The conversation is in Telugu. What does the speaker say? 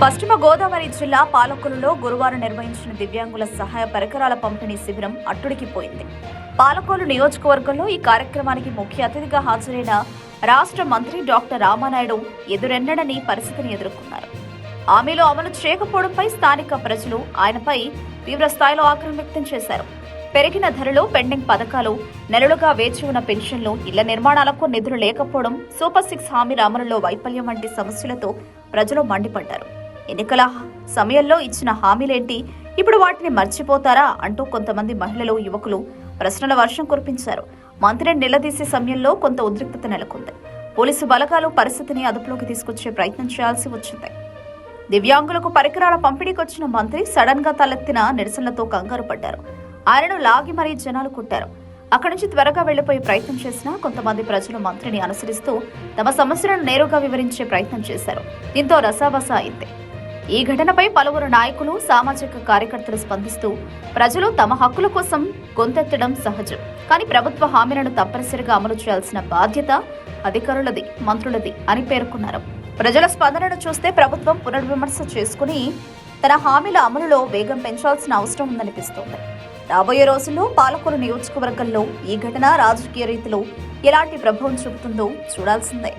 పశ్చిమ గోదావరి జిల్లా పాలకొలులో గురువారం నిర్వహించిన దివ్యాంగుల సహాయ పరికరాల పంపిణీ శిబిరం అట్టుడికిపోయింది పాలకోలు నియోజకవర్గంలో ఈ కార్యక్రమానికి ముఖ్య అతిథిగా హాజరైన రాష్ట్ర మంత్రి డాక్టర్ రామానాయుడు ఎదురెన్నడని పరిస్థితిని ఎదుర్కొన్నారు. హామీలు అమలు చేయకపోవడంపై స్థానిక ప్రజలు ఆయనపై తీవ్ర స్థాయిలో ఆగ్రహం వ్యక్తం చేశారు. పెరిగిన ధరలు పెండింగ్ పథకాలు నెలలుగా వేచి ఉన్న పెన్షన్లు ఇళ్ళ నిర్మాణాలకు నిధులు లేకపోవడం సూపర్ సిక్స్ హామీల అమలులో వైఫల్యం వంటి సమస్యలతో ప్రజలు మండిపడ్డారు. ఎన్నికల సమయంలో ఇచ్చిన హామీలేంటి? ఇప్పుడు వాటిని మర్చిపోతారా? అంటూ కొంతమంది మహిళలు యువకులు ప్రశ్నల వర్షం కురిపించారు. మంత్రిని నిలదీసే సమయంలో కొంత ఉద్రిక్తత నెలకొంది. పోలీసు బలగాలు పరిస్థితిని అదుపులోకి తీసుకొచ్చే ప్రయత్నం చేయాల్సి వచ్చింది. దివ్యాంగులకు పరికరాల పంపిణీకి వచ్చిన మంత్రి సడన్గా తలెత్తిన నిరసనలతో కంగారు పడ్డారు. ఆయనను లాగి మరీ జనాలు కొట్టారు. అక్కడి నుంచి త్వరగా వెళ్ళిపోయే ప్రయత్నం చేసిన కొంతమంది ప్రజలు మంత్రిని అనుసరిస్తూ తమ సమస్యలను నేరుగా వివరించే ప్రయత్నం చేశారు. దీంతో రసాబస అయింది. ఈ ఘటనపై పలువురు నాయకులు సామాజిక కార్యకర్తలు స్పందిస్తూ ప్రజలు తమ హక్కుల కోసం గొంతెత్తడం సహజం. కానీ ప్రభుత్వ హామీలను తప్పనిసరిగా అమలు చేయాల్సిన బాధ్యత అధికారులది మంత్రులది అని పేర్కొన్నారు. ప్రజల స్పందనను చూస్తే ప్రభుత్వం పునర్విమర్శ చేసుకుని తన హామీల అమలులో వేగం పెంచాల్సిన అవసరం ఉందనిపిస్తోంది. రాబోయే రోజుల్లో పాలకొలు నియోజకవర్గంలో ఈ ఘటన రాజకీయ రీతిలో ఎలాంటి ప్రభావం చూపుతుందో చూడాల్సిందే.